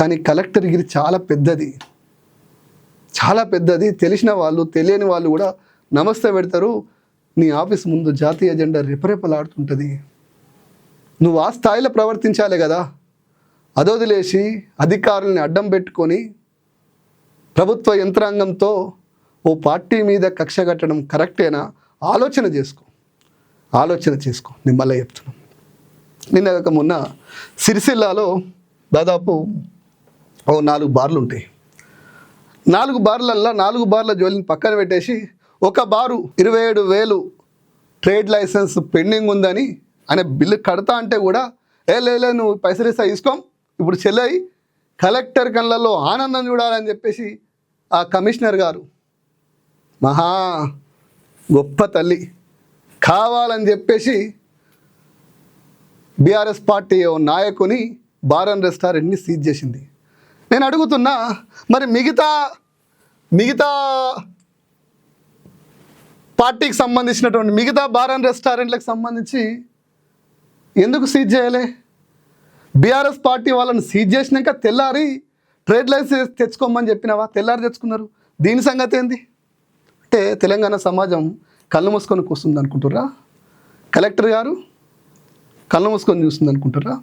కానీ కలెక్టర్ గిరి చాలా పెద్దది. చాలా పెద్దది. తెలిసిన వాళ్ళు తెలియని వాళ్ళు కూడా నమస్తే పెడతారు. నీ ఆఫీస్ ముందు జాతీయ జెండా రెపరెపలాడుతుంటుంది. నువ్వు ఆ స్థాయిలో ప్రవర్తించాలి కదా. అదొదిలేసి అధికారుల్ని అడ్డం పెట్టుకొని ప్రభుత్వ యంత్రాంగంతో ఓ పార్టీ మీద కక్ష కట్టడం కరెక్టేనా? ఆలోచన చేసుకో. ఆలోచన చేసుకో. నేను మళ్ళీ చెప్తున్నాను నిన్న కాక మొన్న సిరిసిల్లాలో దాదాపు ఓ నాలుగు బార్లు ఉంటాయి. నాలుగు బార్లల్లో నాలుగు బార్ల జోలిని పక్కన పెట్టేసి ఒక బారు ఇరవై ఏడు వేలు ట్రేడ్ లైసెన్స్ పెండింగ్ ఉందని అనే బిల్లు కడతా అంటే కూడా ఏ లేలే నువ్వు పైసలు ఇస్తా తీసుకోం ఇప్పుడు చెల్లయి కలెక్టర్ కళ్ళల్లో ఆనందం చూడాలని చెప్పేసి ఆ కమిషనర్ గారు మహా గొప్ప తల్లి కావాలని చెప్పేసి బీఆర్ఎస్ పార్టీ ఓ నాయకుని బార్ అండ్ రెస్టారెంట్ని సీజ్ చేసింది. నేను అడుగుతున్నా మరి మిగతా మిగతా పార్టీకి సంబంధించినటువంటి మిగతా బార్ అండ్ రెస్టారెంట్లకు సంబంధించి ఎందుకు సీజ్ చేయలే? బీఆర్ఎస్ పార్టీ వాళ్ళని సీజ్ చేసినాక తెల్లారి ట్రేడ్ లైసెన్స్ తెచ్చుకోమని చెప్పినావా? తెల్లారి తెచ్చుకున్నారు. దీని సంగతి ఏంది? అంటే తెలంగాణ సమాజం కళ్ళు మూసుకొని కూస్తుంది అనుకుంటుర్రా కలెక్టర్ గారు కళ్ళు మూసుకొని చూస్తుంది అనుకుంటుర్రా